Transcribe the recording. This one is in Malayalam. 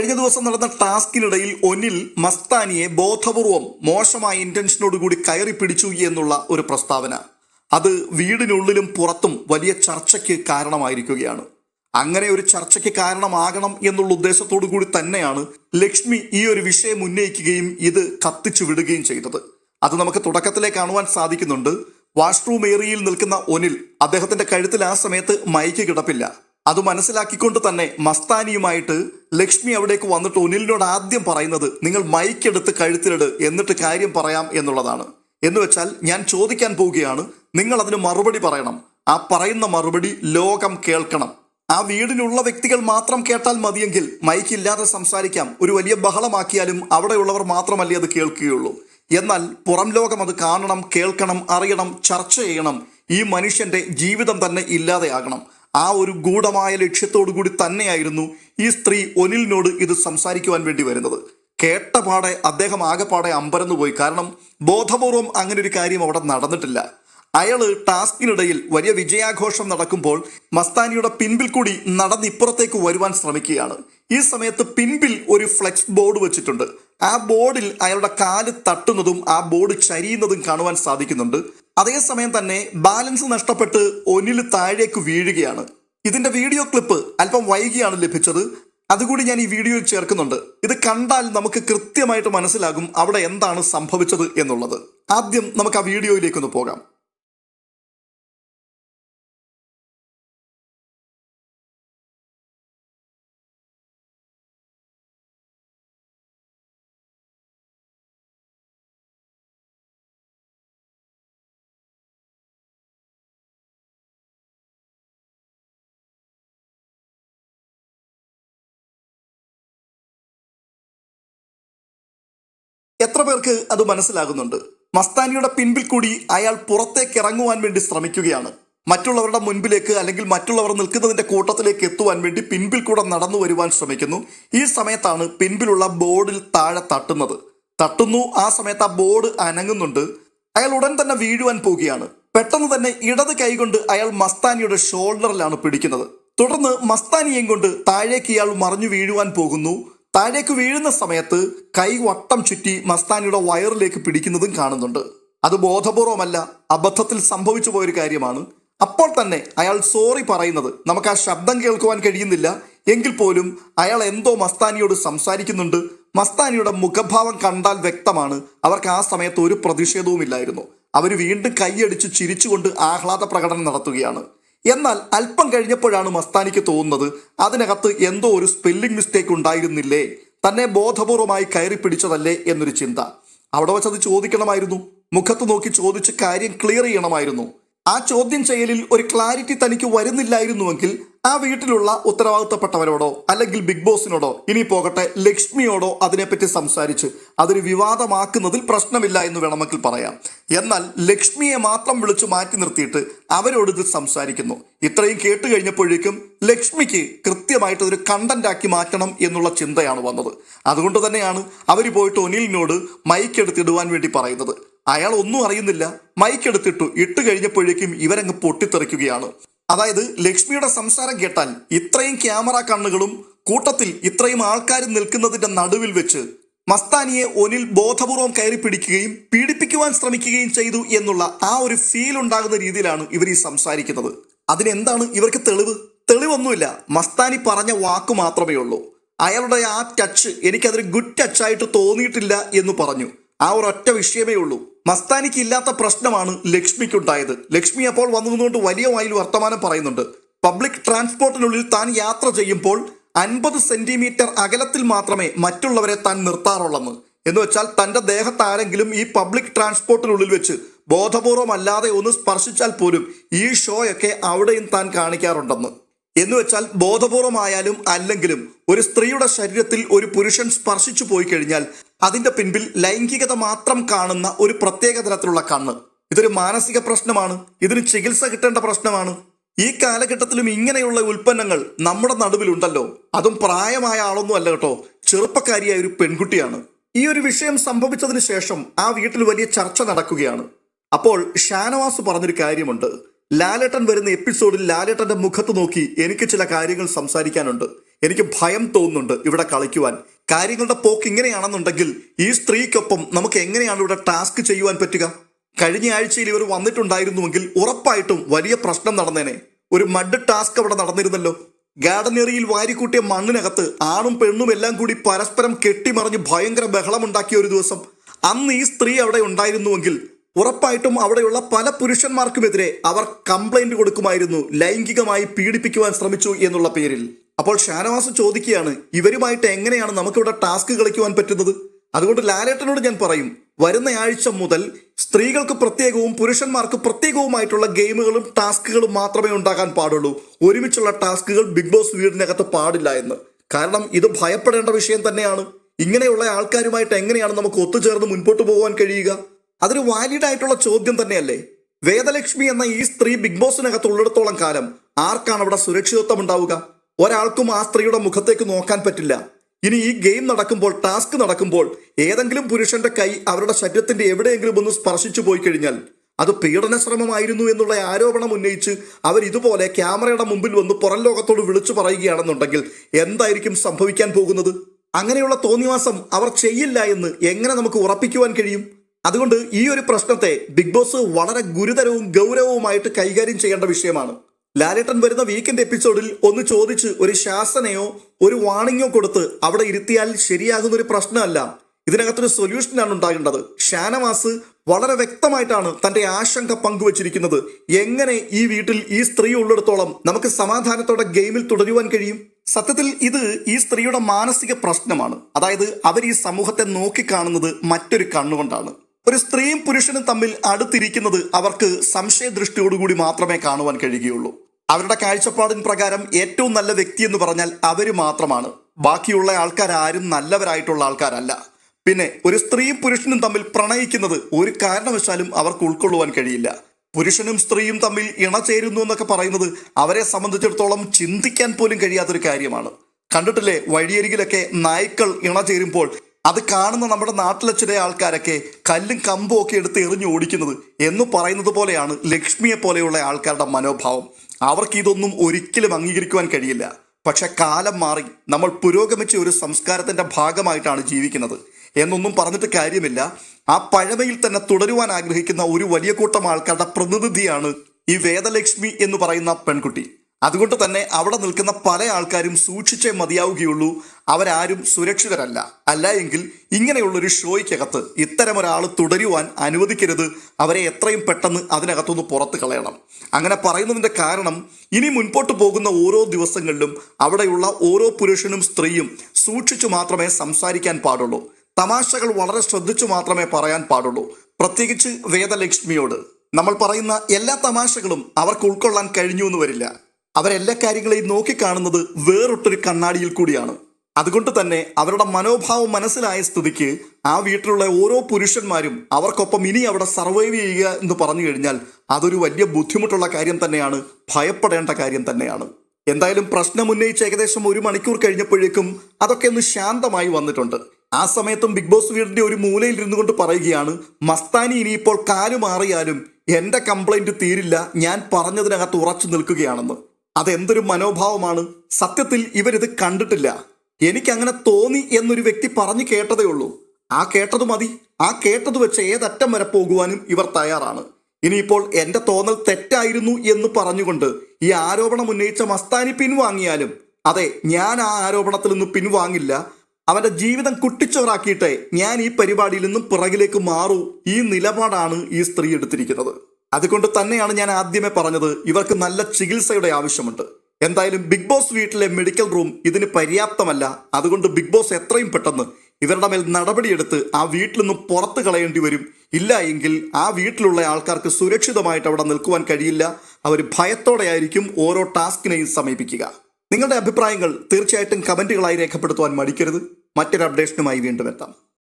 കഴിഞ്ഞ ദിവസം നടന്ന ടാസ്കിനിടയിൽ ഒനിൽ മസ്താനിയെ ബോധപൂർവം മോശമായ ഇന്റൻഷനോടുകൂടി കയറി പിടിച്ചു എന്നുള്ള ഒരു പ്രസ്താവന. അത് വീടിനുള്ളിലും പുറത്തും വലിയ ചർച്ചയ്ക്ക് കാരണമായിരിക്കുകയാണ്. അങ്ങനെ ഒരു ചർച്ചയ്ക്ക് കാരണമാകണം എന്നുള്ള ഉദ്ദേശത്തോടു കൂടി തന്നെയാണ് ലക്ഷ്മി ഈ ഒരു വിഷയം ഉന്നയിക്കുകയും ഇത് കത്തിച്ചു വിടുകയും ചെയ്തത്. അത് നമുക്ക് തുടക്കത്തിലേ കാണുവാൻ സാധിക്കുന്നുണ്ട്. വാഷ്റൂം ഏരിയയിൽ നിൽക്കുന്ന ഒനിൽ അദ്ദേഹത്തിന്റെ കഴുത്തിൽ ആ സമയത്ത് മൈക്ക് കിടപ്പില്ല. അത് മനസ്സിലാക്കിക്കൊണ്ട് തന്നെ മസ്താനിയുമായിട്ട് ലക്ഷ്മി അവിടേക്ക് വന്നിട്ട് ഒനിലിനോട് ആദ്യം പറയുന്നത് നിങ്ങൾ മൈക്കെടുത്ത് കഴുത്തിലിട് എന്നിട്ട് കാര്യം പറയാം എന്നുള്ളതാണ്. എന്ന് വെച്ചാൽ ഞാൻ ചോദിക്കാൻ പോവുകയാണ് നിങ്ങൾ അതിന് മറുപടി പറയണം. ആ പറയുന്ന മറുപടി ലോകം കേൾക്കണം. ആ വീടിനുള്ള വ്യക്തികൾ മാത്രം കേട്ടാൽ മതിയെങ്കിൽ മൈക്ക് ഇല്ലാതെ സംസാരിക്കാം. ഒരു വലിയ ബഹളമാക്കിയാലും അവിടെയുള്ളവർ മാത്രമല്ലേ അത് കേൾക്കുകയുള്ളൂ. എന്നാൽ പുറം ലോകം അത് കാണണം കേൾക്കണം അറിയണം ചർച്ച ചെയ്യണം. ഈ മനുഷ്യന്റെ ജീവിതം തന്നെ ഇല്ലാതെയാകണം. ആ ഒരു ഗൂഢമായ ലക്ഷ്യത്തോടു കൂടി തന്നെയായിരുന്നു ഈ സ്ത്രീ ഒനിലിനോട് ഇത് സംസാരിക്കുവാൻ വേണ്ടി വരുന്നത്. കേട്ടപാടെ അദ്ദേഹം ആകെപ്പാടെ അമ്പരന്നു പോയി. കാരണം ബോധപൂർവം അങ്ങനെ ഒരു കാര്യം അവിടെ നടന്നിട്ടില്ല. അയാൾ ടാസ്കിനിടയിൽ വലിയ വിജയാഘോഷം നടക്കുമ്പോൾ മസ്താനിയുടെ പിൻപിൽ കൂടി നടന്നിപ്പുറത്തേക്ക് വരുവാൻ ശ്രമിക്കുകയാണ്. ഈ സമയത്ത് പിൻപിൽ ഒരു ഫ്ലെക്സ് ബോർഡ് വെച്ചിട്ടുണ്ട്. ആ ബോർഡിൽ അയാളുടെ കാൽ തട്ടുന്നതും ആ ബോർഡ് ചരിയുന്നതും കാണുവാൻ സാധിക്കുന്നുണ്ട്. അതേസമയം തന്നെ ബാലൻസ് നഷ്ടപ്പെട്ട് ഒന്നിൽ താഴേക്ക് വീഴുകയാണ്. ഇതിന്റെ വീഡിയോ ക്ലിപ്പ് അല്പം വൈകിയാണ് ലഭിച്ചത്. അതുകൂടി ഞാൻ ഈ വീഡിയോയിൽ ചേർക്കുന്നുണ്ട്. ഇത് കണ്ടാൽ നമുക്ക് കൃത്യമായിട്ട് മനസ്സിലാകും അവിടെ എന്താണ് സംഭവിച്ചത് എന്നുള്ളത്. ആദ്യം നമുക്ക് ആ വീഡിയോയിലേക്കൊന്ന് പോകാം. എത്ര പേർക്ക് അത് മനസ്സിലാകുന്നുണ്ട്? മസ്താനിയുടെ പിൻപിൽ കൂടി അയാൾ പുറത്തേക്ക് ഇറങ്ങുവാൻ വേണ്ടി ശ്രമിക്കുകയാണ്. മറ്റുള്ളവരുടെ മുൻപിലേക്ക് അല്ലെങ്കിൽ മറ്റുള്ളവർ നിൽക്കുന്നതിന്റെ കൂട്ടത്തിലേക്ക് എത്തുവാൻ വേണ്ടി പിൻപിൽ കൂടെ നടന്നു വരുവാൻ ശ്രമിക്കുന്നു. ഈ സമയത്താണ് പിൻപിലുള്ള ബോർഡിൽ താഴെ തട്ടുന്നത്. തട്ടുന്നു ആ സമയത്ത് ആ ബോർഡ് അനങ്ങുന്നുണ്ട്. അയാൾ ഉടൻ തന്നെ വീഴുവാൻ പോവുകയാണ്. പെട്ടെന്ന് തന്നെ ഇടത് കൈകൊണ്ട് അയാൾ മസ്താനിയുടെ ഷോൾഡറിലാണ് പിടിക്കുന്നത്. തുടർന്ന് മസ്താനിയെയും കൊണ്ട് താഴേക്ക് ഇയാൾ മറിഞ്ഞു വീഴുവാൻ പോകുന്നു. താഴേക്ക് വീഴുന്ന സമയത്ത് കൈ വട്ടം ചുറ്റി മസ്താനിയുടെ വയറിലേക്ക് പിടിക്കുന്നതും കാണുന്നുണ്ട്. അത് ബോധപൂർവമല്ല അബദ്ധത്തിൽ സംഭവിച്ചു പോയൊരു കാര്യമാണ്. അപ്പോൾ തന്നെ അയാൾ സോറി പറയുന്നത്. നമുക്ക് ആ ശബ്ദം കേൾക്കുവാൻ കഴിയുന്നില്ല. എങ്കിൽ പോലും അയാൾ എന്തോ മസ്താനിയോട് സംസാരിക്കുന്നുണ്ട്. മസ്താനിയുടെ മുഖഭാവം കണ്ടാൽ വ്യക്തമാണ്. അവർക്ക് ആ സമയത്ത് ഒരു പ്രതിഷേധവും ഇല്ലായിരുന്നു അവർ വീണ്ടും കൈയടിച്ച് ചിരിച്ചുകൊണ്ട് ആഹ്ലാദ പ്രകടനം നടത്തുകയാണ്. എന്നാൽ അല്പം കഴിഞ്ഞപ്പോഴാണ് മസ്താനിക്ക് തോന്നുന്നത് അതിനകത്ത് എന്തോ ഒരു സ്പെല്ലിംഗ് മിസ്റ്റേക്ക് ഉണ്ടായിരുന്നില്ലേ? തന്നെ ബോധപൂർവമായി കയറി പിടിച്ചതല്ലേ എന്നൊരു ചിന്ത. അവിടെ വെച്ചത് ചോദിക്കണമായിരുന്നു. മുഖത്ത് നോക്കി ചോദിച്ച് കാര്യം ക്ലിയർ ചെയ്യണമായിരുന്നു. ആ ചോദ്യം ചെയ്യലിൽ ഒരു ക്ലാരിറ്റി തനിക്ക് വരുന്നില്ലായിരുന്നുവെങ്കിൽ ആ വീട്ടിലുള്ള ഉത്തരവാദിത്തപ്പെട്ടവരോടോ അല്ലെങ്കിൽ ബിഗ് ബോസിനോടോ ഇനി പോകട്ടെ ലക്ഷ്മിയോടോ അതിനെപ്പറ്റി സംസാരിച്ച് അതൊരു വിവാദമാക്കുന്നതിൽ പ്രശ്നമില്ല എന്ന് വേണമെങ്കിൽ പറയാം. എന്നാൽ ലക്ഷ്മിയെ മാത്രം വിളിച്ചു മാറ്റി നിർത്തിയിട്ട് അവരോട് ഇത് സംസാരിക്കുന്നു. ഇത്രയും കേട്ട് കഴിഞ്ഞപ്പോഴേക്കും ലക്ഷ്മിക്ക് കൃത്യമായിട്ട് ഒരു കണ്ടന്റ് ആക്കി മാറ്റണം എന്നുള്ള ചിന്തയാണ് വന്നത്. അതുകൊണ്ട് തന്നെയാണ് അവർ പോയിട്ട് ഒനിലിനോട് മൈക്ക് എടുത്തിടുവാൻ വേണ്ടി പറയുന്നത്. അയാൾ ഒന്നും അറിയുന്നില്ല. മൈക്ക് എടുത്തിട്ടു. ഇട്ട് കഴിഞ്ഞപ്പോഴേക്കും ഇവരങ്ങ് പൊട്ടിത്തെറിക്കുകയാണ്. അതായത് ലക്ഷ്മിയുടെ സംസാരം കേട്ടാൽ ഇത്രയും ക്യാമറ കണ്ണുകളും കൂട്ടത്തിൽ ഇത്രയും ആൾക്കാരും നിൽക്കുന്നതിന്റെ നടുവിൽ വെച്ച് മസ്താനിയെ ഒനിൽ ബോധപൂർവം കയറി പിടിക്കുകയും പീഡിപ്പിക്കുവാൻ ശ്രമിക്കുകയും ചെയ്തു എന്നുള്ള ആ ഒരു ഫീൽ ഉണ്ടാകുന്ന രീതിയിലാണ് ഇവർ ഈ സംസാരിക്കുന്നത്. അതിനെന്താണ് ഇവർക്ക് തെളിവ്? തെളിവൊന്നുമില്ല. മസ്താനി പറഞ്ഞ വാക്ക് മാത്രമേ ഉള്ളൂ. അയാളുടെ ആ ടച്ച് എനിക്കതൊരു ഗുഡ് ടച്ചായിട്ട് തോന്നിയിട്ടില്ല എന്ന് പറഞ്ഞു. ആ ഒരൊറ്റ വിഷയമേ ഉള്ളൂ. മസ്താനിക്ക് ഇല്ലാത്ത പ്രശ്നമാണ് ലക്ഷ്മിക്കുണ്ടായത്. ലക്ഷ്മി അപ്പോൾ വന്നതുകൊണ്ട് വലിയ വായിൽ വർത്തമാനം പറയുന്നുണ്ട്. പബ്ലിക് ട്രാൻസ്പോർട്ടിനുള്ളിൽ താൻ യാത്ര ചെയ്യുമ്പോൾ അൻപത് സെന്റിമീറ്റർ അകലത്തിൽ മാത്രമേ മറ്റുള്ളവരെ താൻ നിർത്താറുള്ളെന്ന്. എന്ന് വെച്ചാൽ തന്റെ ദേഹത്ത് ആരെങ്കിലും ഈ പബ്ലിക് ട്രാൻസ്പോർട്ടിനുള്ളിൽ വെച്ച് ബോധപൂർവമല്ലാതെ ഒന്ന് സ്പർശിച്ചാൽ പോലും ഈ ഷോയൊക്കെ അവിടെയും താൻ കാണിക്കാറുണ്ടെന്ന്. എന്ന് വെച്ചാൽ ബോധപൂർവമായാലും അല്ലെങ്കിലും ഒരു സ്ത്രീയുടെ ശരീരത്തിൽ ഒരു പുരുഷൻ സ്പർശിച്ചു പോയി കഴിഞ്ഞാൽ അതിന്റെ പിൻപിൽ ലൈംഗികത മാത്രം കാണുന്ന ഒരു പ്രത്യേക തരത്തിലുള്ള കണ്ണ്. ഇതൊരു മാനസിക പ്രശ്നമാണ്. ഇതിന് ചികിത്സ കിട്ടേണ്ട പ്രശ്നമാണ്. ഈ കാലഘട്ടത്തിലും ഇങ്ങനെയുള്ള ഉൽപ്പന്നങ്ങൾ നമ്മുടെ നടുവിലുണ്ടല്ലോ. അതും പ്രായമായ ആളൊന്നും അല്ല കേട്ടോ. ചെറുപ്പക്കാരിയായ ഒരു പെൺകുട്ടിയാണ്. ഈ ഒരു വിഷയം സംഭവിച്ചതിന് ശേഷം ആ വീട്ടിൽ വലിയ ചർച്ച നടക്കുകയാണ്. അപ്പോൾ ഷാനവാസ് പറഞ്ഞൊരു കാര്യമുണ്ട്. ലാലേട്ടൻ വരുന്ന എപ്പിസോഡിൽ ലാലേട്ടന്റെ മുഖത്ത് നോക്കി എനിക്ക് ചില കാര്യങ്ങൾ സംസാരിക്കാനുണ്ട്. എനിക്ക് ഭയം തോന്നുന്നുണ്ട് ഇവിടെ കളിക്കുവാൻ. കാര്യങ്ങളുടെ പോക്ക് ഇങ്ങനെയാണെന്നുണ്ടെങ്കിൽ ഈ സ്ത്രീക്കൊപ്പം നമുക്ക് എങ്ങനെയാണ് ഇവിടെ ടാസ്ക് ചെയ്യുവാൻ പറ്റുക? കഴിഞ്ഞ ആഴ്ചയിൽ ഇവർ വന്നിട്ടുണ്ടായിരുന്നുവെങ്കിൽ ഉറപ്പായിട്ടും വലിയ പ്രശ്നം നടന്നേനെ. ഒരു മഡ് ടാസ്ക് അവിടെ നടന്നിരുന്നല്ലോ. ഗാർഡനറിയിൽ വാരിക്കൂട്ടിയ മണ്ണിനകത്ത് ആണും പെണ്ണും എല്ലാം കൂടി പരസ്പരം കെട്ടിമറിഞ്ഞ് ഭയങ്കര ബഹളമുണ്ടാക്കിയ ഒരു ദിവസം. അന്ന് ഈ സ്ത്രീ അവിടെ ഉണ്ടായിരുന്നുവെങ്കിൽ ഉറപ്പായിട്ടും അവിടെയുള്ള പല പുരുഷന്മാർക്കുമെതിരെ അവർ കംപ്ലൈന്റ് കൊടുക്കുമായിരുന്നു. ലൈംഗികമായി പീഡിപ്പിക്കുവാൻ ശ്രമിച്ചു എന്നുള്ള പേരിൽ. അപ്പോൾ ഷാനവാസ് ചോദിക്കുകയാണ് ഇവരുമായിട്ട് എങ്ങനെയാണ് നമുക്കിവിടെ ടാസ്ക് കളിക്കുവാൻ പറ്റുന്നത്? അതുകൊണ്ട് ലാലേട്ടനോട് ഞാൻ പറയും വരുന്ന ആഴ്ച മുതൽ സ്ത്രീകൾക്ക് പ്രത്യേകവും പുരുഷന്മാർക്ക് പ്രത്യേകവുമായിട്ടുള്ള ഗെയിമുകളും ടാസ്കുകളും മാത്രമേ ഉണ്ടാകാൻ പാടുള്ളൂ. ഒരുമിച്ചുള്ള ടാസ്കുകൾ ബിഗ് ബോസ് വീടിനകത്ത് പാടില്ല എന്ന്. കാരണം ഇത് ഭയപ്പെടേണ്ട വിഷയം തന്നെയാണ്. ഇങ്ങനെയുള്ള ആൾക്കാരുമായിട്ട് എങ്ങനെയാണ് നമുക്ക് ഒത്തുചേർന്ന് മുൻപോട്ട് പോകാൻ കഴിയുക? അതൊരു വാലിഡ് ആയിട്ടുള്ള ചോദ്യം തന്നെയല്ലേ? വേദലക്ഷ്മി എന്ന ഈ സ്ത്രീ ബിഗ് ബോസിനകത്ത് ഉള്ളിടത്തോളം കാലം ആർക്കാണ് അവിടെ സുരക്ഷിതത്വം ഉണ്ടാവുക? ഒരാൾക്കും ആ സ്ത്രീയുടെ മുഖത്തേക്ക് നോക്കാൻ പറ്റില്ല. ഇനി ഈ ഗെയിം നടക്കുമ്പോൾ ടാസ്ക് നടക്കുമ്പോൾ ഏതെങ്കിലും പുരുഷന്റെ കൈ അവരുടെ ശരീരത്തിന്റെ എവിടെയെങ്കിലും ഒന്ന് സ്പർശിച്ചു പോയി കഴിഞ്ഞാൽ അത് പീഡന ശ്രമമായിരുന്നു എന്നുള്ള ആരോപണം ഉന്നയിച്ച് അവർ ഇതുപോലെ ക്യാമറയുടെ മുമ്പിൽ വന്ന് പുറം ലോകത്തോട് വിളിച്ചു പറയുകയാണെന്നുണ്ടെങ്കിൽ എന്തായിരിക്കും സംഭവിക്കാൻ പോകുന്നത്? അങ്ങനെയുള്ള തോന്നിവാസം അവർ ചെയ്യില്ല എന്ന് എങ്ങനെ നമുക്ക് ഉറപ്പിക്കുവാൻ കഴിയും? അതുകൊണ്ട് ഈ ഒരു പ്രശ്നത്തെ ബിഗ് ബോസ് വളരെ ഗുരുതരവും ഗൗരവവുമായിട്ട് കൈകാര്യം ചെയ്യേണ്ട വിഷയമാണ്. ലാലേട്ടൻ വരുന്ന വീക്കെൻഡ് എപ്പിസോഡിൽ ഒന്ന് ചോദിച്ച് ഒരു ശാസനയോ ഒരു വാണിങ്ങോ കൊടുത്ത് അവിടെ ഇരുത്തിയാൽ ശരിയാകുന്ന ഒരു പ്രശ്നമല്ല. ഇതിനകത്തൊരു സൊല്യൂഷനാണ് ഉണ്ടാകേണ്ടത്. ഷാനവാസ് വളരെ വ്യക്തമായിട്ടാണ് തന്റെ ആശങ്ക പങ്കുവച്ചിരിക്കുന്നത്. എങ്ങനെ ഈ വീട്ടിൽ ഈ സ്ത്രീ ഉള്ളിടത്തോളം നമുക്ക് സമാധാനത്തോടെ ഗെയിമിൽ തുടരുവാൻ കഴിയും? സത്യത്തിൽ ഇത് ഈ സ്ത്രീയുടെ മാനസിക പ്രശ്നമാണ്. അതായത് അവർ ഈ സമൂഹത്തെ നോക്കിക്കാണുന്നത് മറ്റൊരു കണ്ണുകൊണ്ടാണ്. ഒരു സ്ത്രീയും പുരുഷനും തമ്മിൽ അടുത്തിരിക്കുന്നത് അവർക്ക് സംശയദൃഷ്ടിയോടുകൂടി മാത്രമേ കാണുവാൻ കഴിയുകയുള്ളൂ. അവരുടെ കാഴ്ചപ്പാടിൻ പ്രകാരം ഏറ്റവും നല്ല വ്യക്തി എന്ന് പറഞ്ഞാൽ അവർ മാത്രമാണ്. ബാക്കിയുള്ള ആൾക്കാരും നല്ലവരായിട്ടുള്ള ആൾക്കാരല്ല. പിന്നെ ഒരു സ്ത്രീയും പുരുഷനും തമ്മിൽ പ്രണയിക്കുന്നത് ഒരു കാരണവശാലും അവർക്ക് ഉൾക്കൊള്ളുവാൻ കഴിയില്ല. പുരുഷനും സ്ത്രീയും തമ്മിൽ ഇണചേരുന്നു എന്നൊക്കെ പറയുന്നത് അവരെ സംബന്ധിച്ചിടത്തോളം ചിന്തിക്കാൻ പോലും കഴിയാത്തൊരു കാര്യമാണ്. കണ്ടിട്ടില്ലേ? വഴിയരികിലൊക്കെ നായ്ക്കൾ ഇണചേരുമ്പോൾ അത് കാണുന്ന നമ്മുടെ നാട്ടിലെ ചില ആൾക്കാരൊക്കെ കല്ലും കമ്പും ഒക്കെ എടുത്ത് എറിഞ്ഞു ഓടിക്കുന്നത് എന്ന് പറയുന്നത് പോലെയാണ് ലക്ഷ്മിയെ പോലെയുള്ള ആൾക്കാരുടെ മനോഭാവം. അവർക്ക് ഇതൊന്നും ഒരിക്കലും അംഗീകരിക്കുവാൻ കഴിയില്ല. പക്ഷെ കാലം മാറി നമ്മൾ പുരോഗമിച്ച ഒരു സംസ്കാരത്തിന്റെ ഭാഗമായിട്ടാണ് ജീവിക്കുന്നത്. എന്നൊന്നും പറഞ്ഞിട്ട് കാര്യമില്ല. ആ പഴമയിൽ തന്നെ തുടരുവാൻ ആഗ്രഹിക്കുന്ന ഒരു വലിയ കൂട്ടം ആൾക്കാരുടെ പ്രതിനിധിയാണ് ഈ വേദലക്ഷ്മി എന്ന് പറയുന്ന പെൺകുട്ടി. അതുകൊണ്ട് തന്നെ അവിടെ നിൽക്കുന്ന പല ആൾക്കാരും സൂക്ഷിച്ചേ മതിയാവുകയുള്ളൂ. അവരാരും സുരക്ഷിതരല്ല. അല്ല എങ്കിൽ ഇങ്ങനെയുള്ളൊരു ഷോയ്ക്കകത്ത് ഇത്തരം ഒരാൾ തുടരുവാൻ അനുവദിക്കരുത്. അവരെ എത്രയും പെട്ടെന്ന് അതിനകത്തുനിന്ന് പുറത്ത് കളയണം. അങ്ങനെ പറയുന്നതിന്റെ കാരണം ഇനി മുൻപോട്ട് പോകുന്ന ഓരോ ദിവസങ്ങളിലും അവിടെയുള്ള ഓരോ പുരുഷനും സ്ത്രീയും സൂക്ഷിച്ചു മാത്രമേ സംസാരിക്കാൻ പാടുള്ളൂ. തമാശകൾ വളരെ ശ്രദ്ധിച്ചു മാത്രമേ പറയാൻ പാടുള്ളൂ. പ്രത്യേകിച്ച് വേദലക്ഷ്മിയോട്. നമ്മൾ പറയുന്ന എല്ലാ തമാശകളും അവർക്ക് ഉൾക്കൊള്ളാൻ കഴിഞ്ഞു എന്ന് വരില്ല. അവരെല്ലാ കാര്യങ്ങളെയും നോക്കിക്കാണുന്നത് വേറൊട്ടൊരു കണ്ണാടിയിൽ കൂടിയാണ്. അതുകൊണ്ട് തന്നെ അവരുടെ മനോഭാവം മനസ്സിലായ സ്ഥിതിക്ക് ആ വീട്ടിലുള്ള ഓരോ പുരുഷന്മാരും അവർക്കൊപ്പം ഇനി അവിടെ സർവൈവ് ചെയ്യുക എന്ന് പറഞ്ഞു കഴിഞ്ഞാൽ അതൊരു വലിയ ബുദ്ധിമുട്ടുള്ള കാര്യം തന്നെയാണ് ഭയപ്പെടേണ്ട കാര്യം തന്നെയാണ്. എന്തായാലും പ്രശ്നം ഉന്നയിച്ച് ഏകദേശം ഒരു മണിക്കൂർ കഴിഞ്ഞപ്പോഴേക്കും അതൊക്കെ ഒന്ന് ശാന്തമായി വന്നിട്ടുണ്ട്. ആ സമയത്തും ബിഗ് ബോസ് വീടിന്റെ ഒരു മൂലയിൽ ഇരുന്നു കൊണ്ട് പറയുകയാണ് മസ്താനി ഇനിയിപ്പോൾ കാലു മാറിയാലും എന്റെ കംപ്ലൈന്റ് തീരില്ല ഞാൻ പറഞ്ഞതിനകത്ത് ഉറച്ചു നിൽക്കുകയാണെന്ന്. അതെന്തൊരു മനോഭാവമാണ്? സത്യത്തിൽ ഇവരിത് കണ്ടിട്ടില്ല. എനിക്ക് അങ്ങനെ തോന്നി എന്നൊരു വ്യക്തി പറഞ്ഞു കേട്ടതേ ഉള്ളൂ. ആ കേട്ടത് മതി. ആ കേട്ടത് വെച്ച് ഏതറ്റം വരെ പോകുവാനും ഇവർ തയ്യാറാണ്. ഇനിയിപ്പോൾ എന്റെ തോന്നൽ തെറ്റായിരുന്നു എന്ന് പറഞ്ഞുകൊണ്ട് ഈ ആരോപണം ഉന്നയിച്ച മസ്താനി പിൻവാങ്ങിയാലും അതെ ഞാൻ ആ ആരോപണത്തിൽ നിന്ന് പിൻവാങ്ങില്ല അവന്റെ ജീവിതം കുട്ടിച്ചോറാക്കിയിട്ടെ ഞാൻ ഈ പരിപാടിയിൽ നിന്നും പിറകിലേക്ക് മാറൂ. ഈ നിലപാടാണ് ഈ സ്ത്രീ എടുത്തിരിക്കുന്നത്. അതുകൊണ്ട് തന്നെയാണ് ഞാൻ ആദ്യമേ പറഞ്ഞത് ഇവർക്ക് നല്ല ചികിത്സയുടെ ആവശ്യമുണ്ട്. എന്തായാലും ബിഗ് ബോസ് വീട്ടിലെ മെഡിക്കൽ റൂം ഇതിന് പര്യാപ്തമല്ല. അതുകൊണ്ട് ബിഗ് ബോസ് എത്രയും പെട്ടെന്ന് ഇവരുടെ മേൽ നടപടിയെടുത്ത് ആ വീട്ടിൽ നിന്നും പുറത്ത് കളയേണ്ടി വരും. ഇല്ല എങ്കിൽ ആ വീട്ടിലുള്ള ആൾക്കാർക്ക് സുരക്ഷിതമായിട്ട് അവിടെ നിൽക്കുവാൻ കഴിയില്ല. അവർ ഭയത്തോടെ ആയിരിക്കും ഓരോ ടാസ്കിനെയും സമീപിക്കുക. നിങ്ങളുടെ അഭിപ്രായങ്ങൾ തീർച്ചയായിട്ടും കമന്റുകളായി രേഖപ്പെടുത്തുവാൻ മടിക്കരുത്. മറ്റൊരു അപ്ഡേഷനുമായി വീണ്ടും എത്താം.